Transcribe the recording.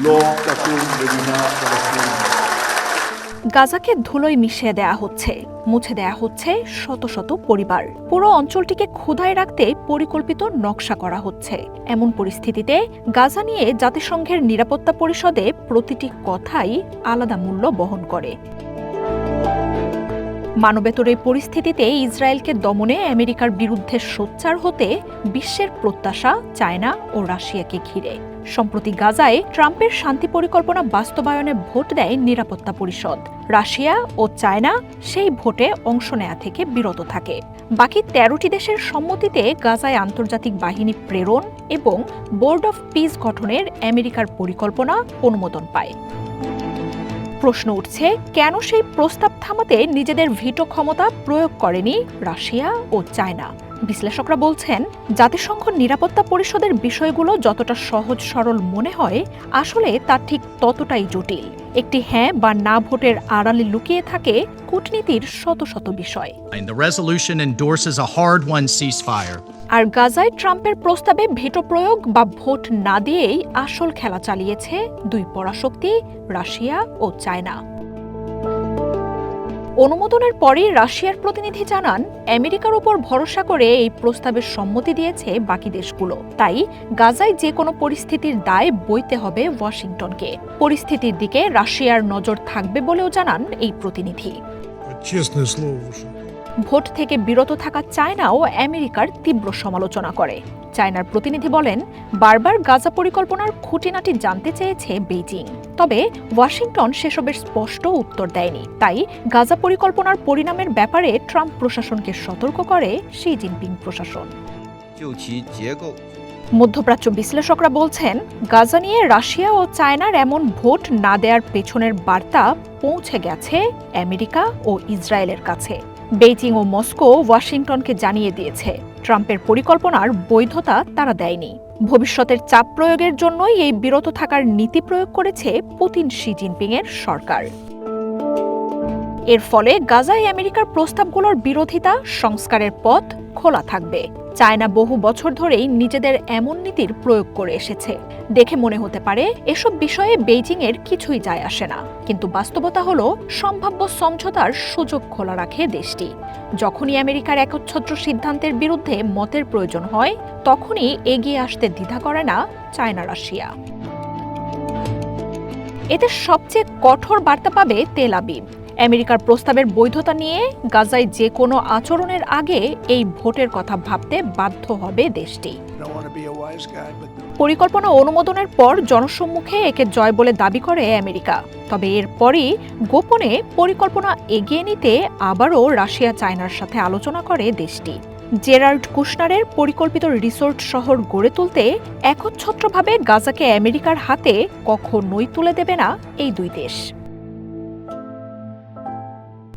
לא תקום מדינה פלסטינית. গাজাকে ধুলোয় মিশিয়ে দেয়া হচ্ছে মুছে দেয়া হচ্ছে শত শত পরিবার পুরো অঞ্চলটিকে ক্ষুধায় রাখতে পরিকল্পিত নকশা করা হচ্ছে এমন পরিস্থিতিতে গাজা নিয়ে জাতিসংঘের নিরাপত্তা পরিষদে প্রতিটি কথাই আলাদা মূল্য বহন করে মানবেতর এই পরিস্থিতিতে ইসরায়েলকে দমনে আমেরিকার বিরুদ্ধে সোচ্চার হতে বিশ্বের প্রত্যাশা চায়না ও রাশিয়াকে ঘিরে। সম্প্রতি গাজায় ট্রাম্পের শান্তি পরিকল্পনা বাস্তবায়নে ভোট দেয় নিরাপত্তা পরিষদ। রাশিয়া ও চায়না সেই ভোটে অংশ নেয়া থেকে বিরত থাকে। বাকি তেরোটি দেশের সম্মতিতে গাজায় আন্তর্জাতিক বাহিনী প্রেরণ এবং বোর্ড অফ পিস গঠনের আমেরিকার পরিকল্পনা অনুমোদন পায়। প্রশ্ন উঠছে, কেন সেই প্রস্তাব থামাতে নিজেদের ভিটো ক্ষমতা প্রয়োগ করেনি রাশিয়া ও চায়না? বিশ্লেষকরা বলছেন, জাতিসংঘ নিরাপত্তা পরিষদের বিষয়গুলো যতটা সহজ সরল মনে হয়, আসলে তা ঠিক ততটাই জটিল। একটি হ্যাঁ বা না ভোটের আড়ালে লুকিয়ে থাকে কূটনীতির শত শত বিষয়। আর গাজায় ট্রাম্পের প্রস্তাবে ভেটো প্রয়োগ বা ভোট না দিয়েই আসল খেলা চালিয়েছে দুই পরাশক্তি, রাশিয়া ও চায়না। অনুমোদনের পরই রাশিয়ার প্রতিনিধি জানান, আমেরিকার ওপর ভরসা করে এই প্রস্তাবের সম্মতি দিয়েছে বাকি দেশগুলো। তাই গাজায় যে কোনো পরিস্থিতির দায় বইতে হবে ওয়াশিংটনকে। পরিস্থিতির দিকে রাশিয়ার নজর থাকবে বলেও জানান এই প্রতিনিধি। ভোট থেকে বিরত থাকা চায়নাও আমেরিকার তীব্র সমালোচনা করে। চায়নার প্রতিনিধি বলেন, বারবার গাজা পরিকল্পনার খুঁটিনাটি জানতে চেয়েছে বেইজিং। তবে ওয়াশিংটন সেসবের স্পষ্ট উত্তর দেয়নি। তাই গাজা পরিকল্পনার পরিণামের ব্যাপারে ট্রাম্প প্রশাসনকে সতর্ক করে শি জিনপিং প্রশাসন। মধ্যপ্রাচ্য বিশ্লেষকরা বলছেন, গাজা নিয়ে রাশিয়া ও চায়নার এমন ভোট না দেয়ার পেছনের বার্তা পৌঁছে গেছে আমেরিকা ও ইসরায়েলের কাছে। বেইজিং ও মস্কো ওয়াশিংটনকে জানিয়ে দিয়েছে। ট্রাম্পের পরিকল্পনার বৈধতা তারা দেয়নি। ভবিষ্যতের চাপ প্রয়োগের জন্যই এই বিরত থাকার নীতি প্রয়োগ করেছে পুতিন, শি জিনপিংয়ের সরকার। এর ফলে গাজায় আমেরিকার প্রস্তাবগুলোর বিরোধিতা সংস্কারের পথ খোলা থাকবে। চায়না বহু বছর ধরেই নিজেদের এমন নীতির প্রয়োগ করে এসেছে। দেখে মনে হতে পারে, এসব বিষয়ে বেইজিং এর কিছুই যায় আসে না। কিন্তু বাস্তবতা হলো, সম্ভাব্য সমঝোতার সুযোগ খোলা রাখে দেশটি। যখনই আমেরিকার একচ্ছত্র সিদ্ধান্তের বিরুদ্ধে মতের প্রয়োজন হয়, তখনই এগিয়ে আসতে দ্বিধা করে না চায়না রাশিয়া। এতে সবচেয়ে কঠোর বার্তা পাবে তেল আবিব। আমেরিকার প্রস্তাবের বৈধতা নিয়ে গাজায় যে কোনো আচরণের আগে এই ভোটের কথা ভাবতে বাধ্য হবে দেশটি। পরিকল্পনা অনুমোদনের পর জনসম্মুখে একে জয় বলে দাবি করে আমেরিকা। তবে এরপরই গোপনে পরিকল্পনা এগিয়ে নিতে আবারও রাশিয়া চায়নার সাথে আলোচনা করে দেশটি। জেরাল্ড কুশনারের পরিকল্পিত রিসোর্ট শহর গড়ে তুলতে একচ্ছত্রভাবে গাজাকে আমেরিকার হাতে কখনোই তুলে দেবে না এই দুই দেশ।